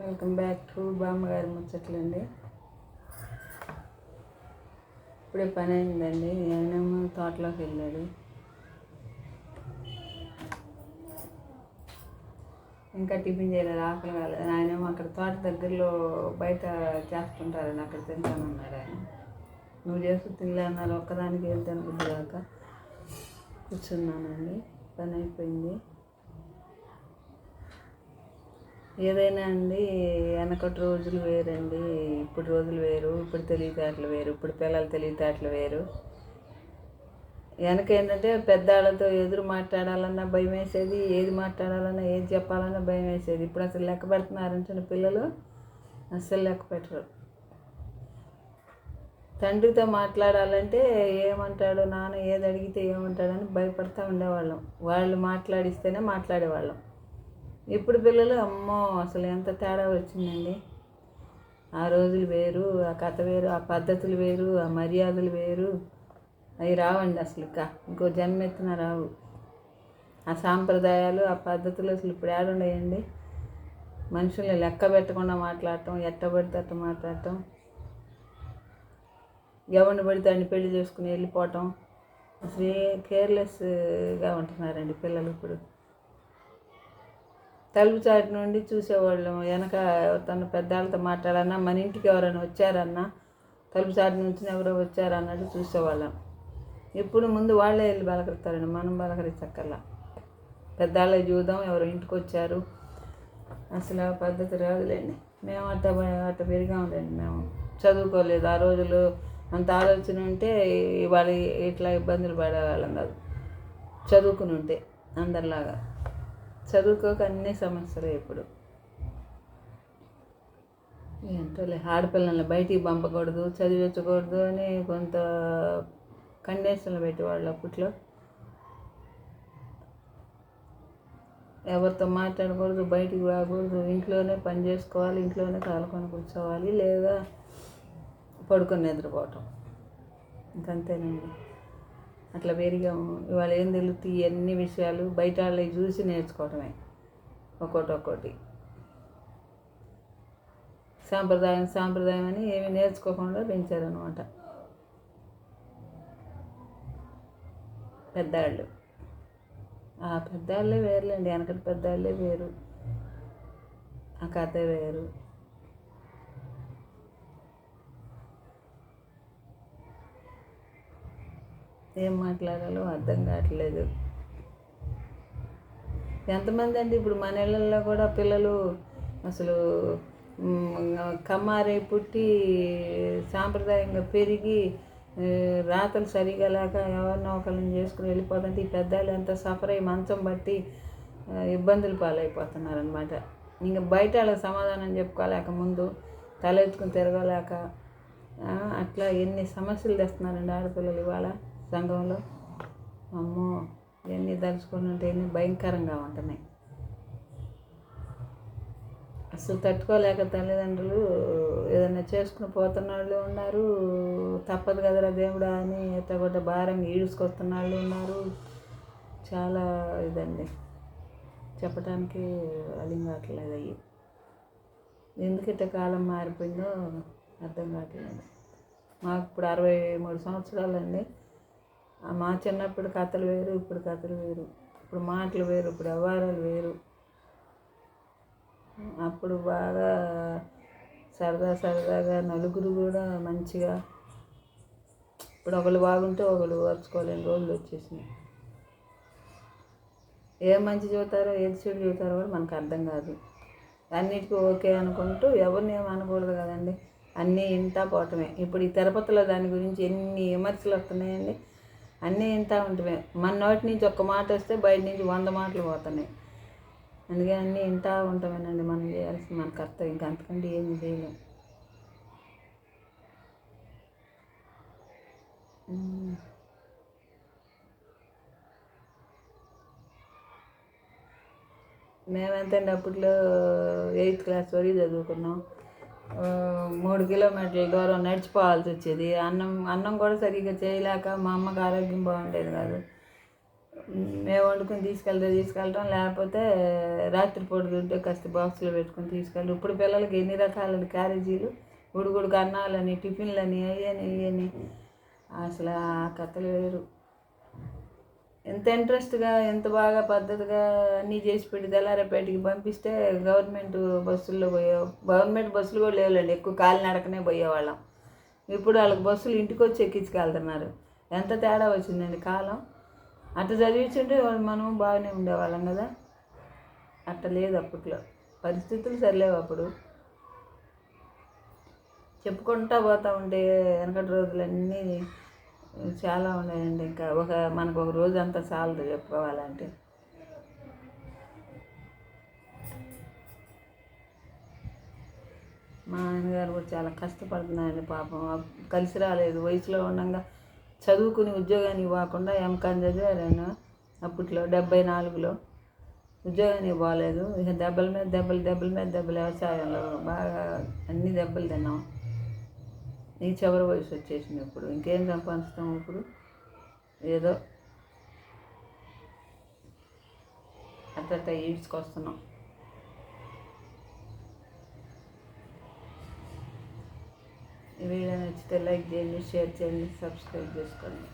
Welcome back to బామ్మగారి ముచ్చట్లండి. ఇప్పుడే పని అయిందండి. ఆయనేమో తోటలోకి వెళ్ళాడు. ఇంకా టిఫిన్ చేయలేదు ఆకలి కాలేదు. ఆయనేమో అక్కడ తోట దగ్గరలో బయట చేస్తుంటారని అక్కడ తింటానన్నాడు ఆయన. నువ్వు చేస్తూ తినలే అన్నారు. ఒక్కదానికి వెళ్తాను బుద్ధి కూర్చున్నానండి. పని అయిపోయింది. ఏదైనా అండి వెనకటి రోజులు వేరండి. ఇప్పుడు రోజులు వేరు ఇప్పుడు తెలివితేటలు వేరు ఇప్పుడు పిల్లల తెలివితేటలు వేరు. వెనక ఏంటంటే పెద్దవాళ్ళతో ఎదురు మాట్లాడాలన్నా భయం వేసేది ఏది మాట్లాడాలన్నా ఏది చెప్పాలన్నా భయం వేసేది. ఇప్పుడు అసలు లెక్క పెడుతున్నారంటే పిల్లలు అస్సలు లెక్క పెట్టరు. తండ్రితో మాట్లాడాలంటే ఏమంటాడు నాన్న ఏది అడిగితే ఏమంటాడని భయపడతా ఉండేవాళ్ళం. వాళ్ళు మాట్లాడిస్తేనే మాట్లాడేవాళ్ళం. ఇప్పుడు పిల్లలు అమ్మో అసలు ఎంత తేడా వచ్చిందండి. ఆ రోజులు వేరు ఆ కథ వేరు ఆ పద్ధతులు వేరు ఆ మర్యాదలు వేరు. అవి రావండి అసలు ఇంకా ఇంకో జన్మెత్తిన రావు. ఆ సాంప్రదాయాలు ఆ పద్ధతులు అసలు ఇప్పుడు ఏడున్నాయండి మనుషుల్ని లెక్క పెట్టకుండా మాట్లాడటం ఎట్టబడితే అట్ట మాట్లాడటం. ఎవరిని పడితే అన్ని పెళ్ళి చేసుకుని వెళ్ళిపోవటం. అసలు కేర్లెస్గా ఉంటున్నారండి పిల్లలు ఇప్పుడు. తలుపు చాటు నుండి చూసేవాళ్ళం. వెనక తన పెద్దవాళ్ళతో మాట్లాడన్నా మన ఇంటికి ఎవరైనా వచ్చారన్నా తలుపు చాటు నుంచి ఎవరో వచ్చారన్నట్టు చూసేవాళ్ళం. ఇప్పుడు ముందు వాళ్ళే వెళ్ళి బలకరిస్తారండి. మనం బలకరించక్కర్లా. పెద్దవాళ్ళే చూద్దాం ఎవరు ఇంటికి వచ్చారు? అసలు ఆ పద్ధతి రాదులేండి. మేము అట్ట అట్ట పెరిగాంలేండి మేము. చదువుకోలేదు. ఆ రోజులు అంత ఆలోచన ఉంటే ఇవాళ ఇట్లా ఇబ్బందులు పడేవాళ్ళం కాదు. చదువుకుని ఉంటే అందరిలాగా. చదువుకోక అన్ని సమస్యలే ఇప్పుడు ఏంటోలే ఆడపిల్లల్ని బయటికి పంపకూడదు చదివించకూడదు అని కొంత కండిషన్లు పెట్టేవాళ్ళు అప్పట్లో. ఎవరితో మాట్లాడకూడదు బయటికి రాకూడదు ఇంట్లోనే పని చేసుకోవాలి ఇంట్లోనే కాలుకొని కూర్చోవాలి లేదా పడుకొని నిద్రపోవటం. ఇంకంతేనండి. అట్లా పెరిగాము ఇవాళ ఏం తెలుస్తాయి అన్ని విషయాలు బయట వాళ్ళవి చూసి నేర్చుకోవటమే. ఒక్కోటి ఒక్కోటి. సాంప్రదాయం సాంప్రదాయం అని ఏమి నేర్చుకోకుండా పెంచారనమాట పెద్దవాళ్ళు ఆ పెద్దవాళ్ళే వేరులేండి వెనకటి పెద్దవాళ్ళే వేరు. ఆ కథ వేరు. ఏం మాట్లాడాలో అర్థం కావట్లేదు. ఎంతమంది అండి ఇప్పుడు మన ఇళ్ళల్లో కూడా పిల్లలు అసలు కమ్మారై పుట్టి సాంప్రదాయంగా పెరిగి రాతలు సరిగా లేక ఎవరినో ఒకరిని చేసుకుని వెళ్ళిపోతుంటే ఈ పెద్దలు ఎంత సఫర్ అయ్యి మంచం బట్టి ఇబ్బందులు పాలైపోతున్నారనమాట ఇంకా బయట వాళ్ళకి సమాధానం చెప్పుకోలేక ముందు తలెత్తుకుని తిరగలేక అట్లా ఎన్ని సమస్యలు తెస్తున్నారండి ఆడపిల్లలు ఇవాళ. సంఘంలో. అమ్మో ఇవన్నీ తలుచుకొని ఉంటే ఎన్ని భయంకరంగా ఉంటున్నాయి. అసలు తట్టుకోలేక తల్లిదండ్రులు ఏదైనా చేసుకుని పోతున్న వాళ్ళు ఉన్నారు. తప్పదు కదరా దేవుడా అని ఎత్తగొట్ట భారంగా ఈడుచుకొస్తున్న వాళ్ళు ఉన్నారు. చాలా ఇదండి. చెప్పడానికి అలిం కావట్లేదు అయ్యి. ఎందుకు ఇట్ట కాలం మారిపోయిందో అర్థం కావట్లేదు. మాకు ఇప్పుడు అరవై మూడు సంవత్సరాలండి. అండి మా చిన్నప్పుడు కథలు వేరు ఇప్పుడు కథలు వేరు ఇప్పుడు మాటలు వేరు ఇప్పుడు వ్యవహారాలు వేరు. అప్పుడు బాగా సరదా సరదాగా నలుగురు కూడా మంచిగా ఇప్పుడు ఒకళ్ళు బాగుంటే ఒకళ్ళు ఓర్చుకోలేని రోజులు వచ్చేసినాయి. ఏ మంచి చూతారో ఏది చెడు చూతారో కూడా మనకు అర్థం కాదు. అన్నిటికీ ఓకే అనుకుంటూ ఎవరిని ఏం అనకూడదు కదండి? అన్నీ ఇంటా పోవటమే. ఇప్పుడు ఈ తిరుపతిలో దాని గురించి ఎన్ని విమర్శలు వస్తున్నాయండి? అన్నీ ఇంత ఉంటమే మన నోటి నుంచి ఒక్క మాట వస్తే బయట నుంచి వంద మాటలు పోతున్నాయి. అందుకే అన్నీ ఇంత ఉంటామేనండి మనం చేయాల్సిన మన కర్తవ్యం. ఇంకా అంతకంటే ఏమి చేయలేం. మేమెంతండి అప్పట్లో ఎయిత్ క్లాస్ వరకు చదువుకున్నాం. మూడు కిలోమీటర్లు దూరం నడిచిపోవాల్సి వచ్చేది. అన్నం అన్నం కూడా సరిగ్గా చేయలేక మా అమ్మకి ఆరోగ్యం బాగుండేది కాదు. మేము వండుకొని తీసుకెళ్తే తీసుకెళ్ళటం లేకపోతే రాత్రిపూట ఉంటే కాస్త బాక్స్లో పెట్టుకొని తీసుకెళ్ళి ఇప్పుడు పిల్లలకి ఎన్ని రకాల క్యారేజీలు? ఉడుగుడుకు అన్నాలని టిఫిన్లని అయ్యని ఇవని అసలు ఆ కథలు వేరు. ఎంత ఇంట్రెస్ట్గా ఎంత బాగా పద్ధతిగా అన్నీ చేసి పెట్టి తెల్లారేపేటకి పంపిస్తే గవర్నమెంట్ బస్సుల్లో పోయే గవర్నమెంట్ బస్సులు కూడా లేవులేండి. ఎక్కువ కాలినడకనే పోయేవాళ్ళం. ఇప్పుడు వాళ్ళకి బస్సులు ఇంటికి వచ్చి ఎక్కించుకెళ్తున్నారు. ఎంత తేడా వచ్చిందండి కాలం? అట్ట చదివించుంటే మనం బాగానే ఉండేవాళ్ళం కదా? అట్ట లేదు అప్పట్లో. పరిస్థితులు సరిలేవు అప్పుడు. చెప్పుకుంటా పోతా ఉంటే వెనకటి రోజులన్నీ చాలా ఉన్నాయండి. ఇంకా ఒక మనకు ఒక రోజు అంతా చాలదు చెప్పుకోవాలంటే. మా ఆయనగారు కూడా చాలా కష్టపడుతున్నారండి పాపం. కలిసి రాలేదు. వయసులో ఉండగా చదువుకుని ఉద్యోగానికి పోకుండా ఎంకాన్ చదివారు అప్పట్లో డెబ్బై నాలుగులో. ఉద్యోగానికి పోలేదు. ఇక దెబ్బల మీద దెబ్బలు దెబ్బల మీద దెబ్బలు వ్యవసాయంలో బాగా అన్ని దెబ్బలు తిన్నాం. నీ చివరి వయసు వచ్చేసింది ఇప్పుడు ఇంకేం సంపాదిస్తాం ఇప్పుడు? ఏదో అట్ట ఈడ్చుకొస్తున్నాం. వీడియో నచ్చితే లైక్ చేయండి షేర్ చేయండి సబ్స్క్రైబ్ చేసుకోండి.